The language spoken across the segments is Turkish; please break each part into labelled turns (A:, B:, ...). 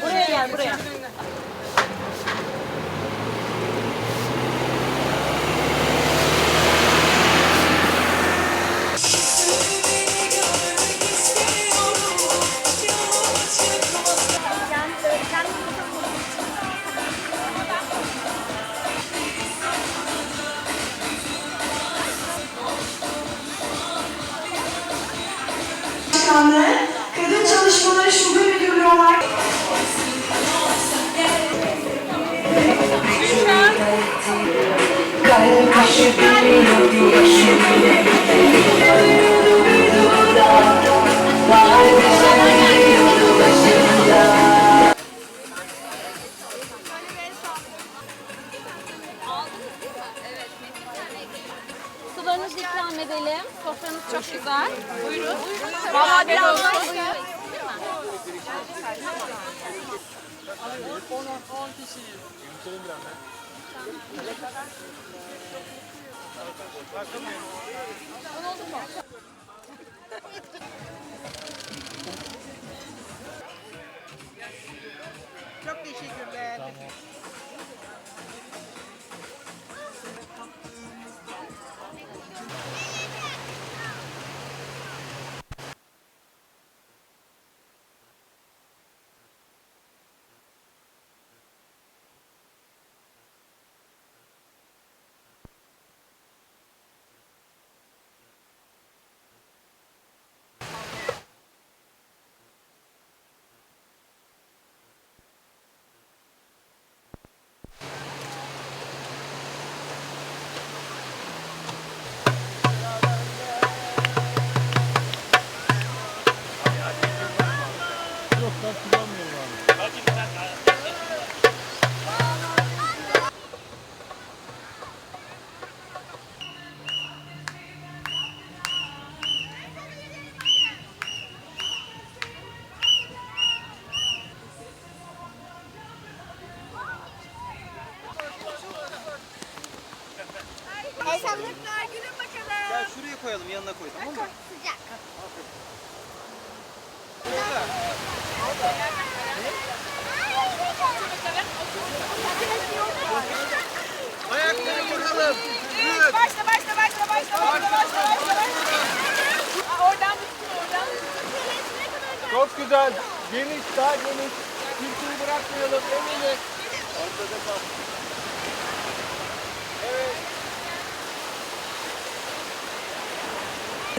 A: Buraya gel buraya.
B: Başkanlığı, Kadın Çalışmaları Şube Müdürlüğü olarak
C: Kalp kaşı biliyordu yaşını Vay
D: çok güzel. Buyurun. Valla biraz buyurun.
E: Çok
F: koyalım yanına koy tamam mı?
G: Sıcak.
F: Ayakları bakalım.
E: Başla başla başla başla başla başla başla başla. Oradan tutun oradan.
F: Çok güzel. Geniş daha geniş. Kimseyi bırakmayalım. Emini. Ortada kal.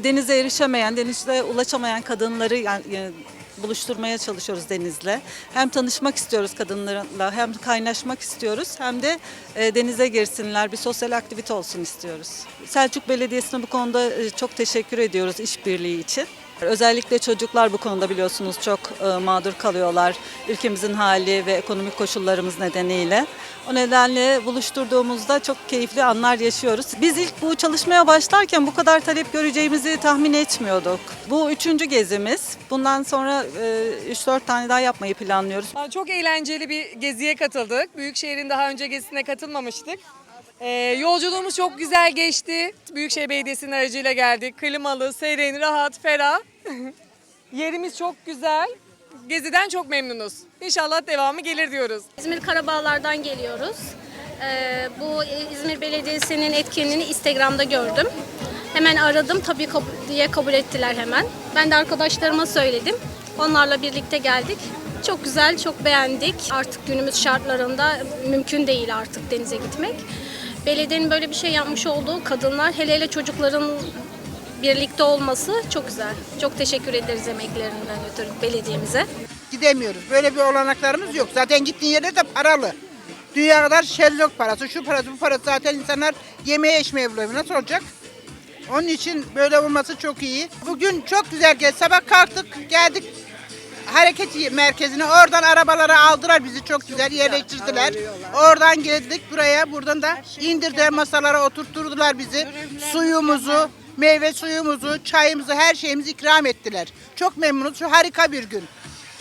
A: Denize erişemeyen, denize ulaşamayan kadınları yani, yani buluşturmaya çalışıyoruz denizle. Hem tanışmak istiyoruz kadınlarla, hem kaynaşmak istiyoruz, hem de e, denize girsinler, bir sosyal aktivite olsun istiyoruz. Selçuk Belediyesi'ne bu konuda e, çok teşekkür ediyoruz işbirliği için. Özellikle çocuklar bu konuda biliyorsunuz çok e, mağdur kalıyorlar ülkemizin hali ve ekonomik koşullarımız nedeniyle. O nedenle buluşturduğumuzda çok keyifli anlar yaşıyoruz. Biz ilk bu çalışmaya başlarken bu kadar talep göreceğimizi tahmin etmiyorduk. Bu üçüncü gezimiz. Bundan sonra e, 3-4 tane daha yapmayı planlıyoruz.
H: Çok eğlenceli bir geziye katıldık. Büyükşehir'in daha önce gezisine katılmamıştık. Ee, yolculuğumuz çok güzel geçti. Büyükşehir Belediyesi'nin aracıyla geldik. Klimalı, serin, rahat, ferah. Yerimiz çok güzel. Geziden çok memnunuz. İnşallah devamı gelir diyoruz.
D: İzmir Karabağlar'dan geliyoruz. Ee, bu İzmir Belediyesi'nin etkinliğini Instagram'da gördüm. Hemen aradım tabii kabul, diye kabul ettiler hemen. Ben de arkadaşlarıma söyledim. Onlarla birlikte geldik. Çok güzel, çok beğendik. Artık günümüz şartlarında mümkün değil artık denize gitmek. Belediyenin böyle bir şey yapmış olduğu kadınlar, hele hele çocukların birlikte olması çok güzel. Çok teşekkür ederiz emeklerinden ötürü belediyemize.
E: Gidemiyoruz. Böyle bir olanaklarımız yok. Zaten gittiğin yerde de paralı. Dünya kadar şezlong parası, şu parası, bu parası zaten insanlar yemeğe içmeye buluyor. Nasıl olacak? Onun için böyle olması çok iyi. Bugün çok güzel geldi. Sabah kalktık, geldik hareket merkezine. Oradan arabalara aldılar bizi çok güzel yerleştirdiler. Oradan geldik buraya. Buradan da indirdiler masalara oturtturdular bizi. Suyumuzu, meyve suyumuzu, çayımızı, her şeyimizi ikram ettiler. Çok memnunuz. Şu harika bir gün.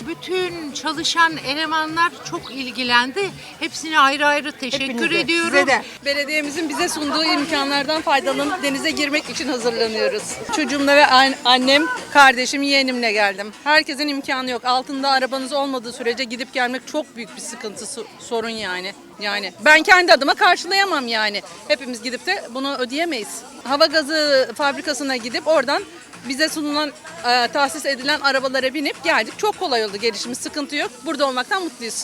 I: Bütün çalışan elemanlar çok ilgilendi. Hepsine ayrı ayrı teşekkür ediyorum.
J: Belediyemizin bize sunduğu imkanlardan faydalanıp denize girmek için hazırlanıyoruz. Çocuğumla ve an- annem, kardeşim, yeğenimle geldim. Herkesin imkanı yok. Altında arabanız olmadığı sürece gidip gelmek çok büyük bir sıkıntı, sorun yani. Yani ben kendi adıma karşılayamam yani. Hepimiz gidip de bunu ödeyemeyiz. Hava gazı fabrikasına gidip oradan bize sunulan, e, tahsis edilen arabalara binip geldik. Çok kolay oldu gelişimiz, sıkıntı yok. Burada olmaktan mutluyuz.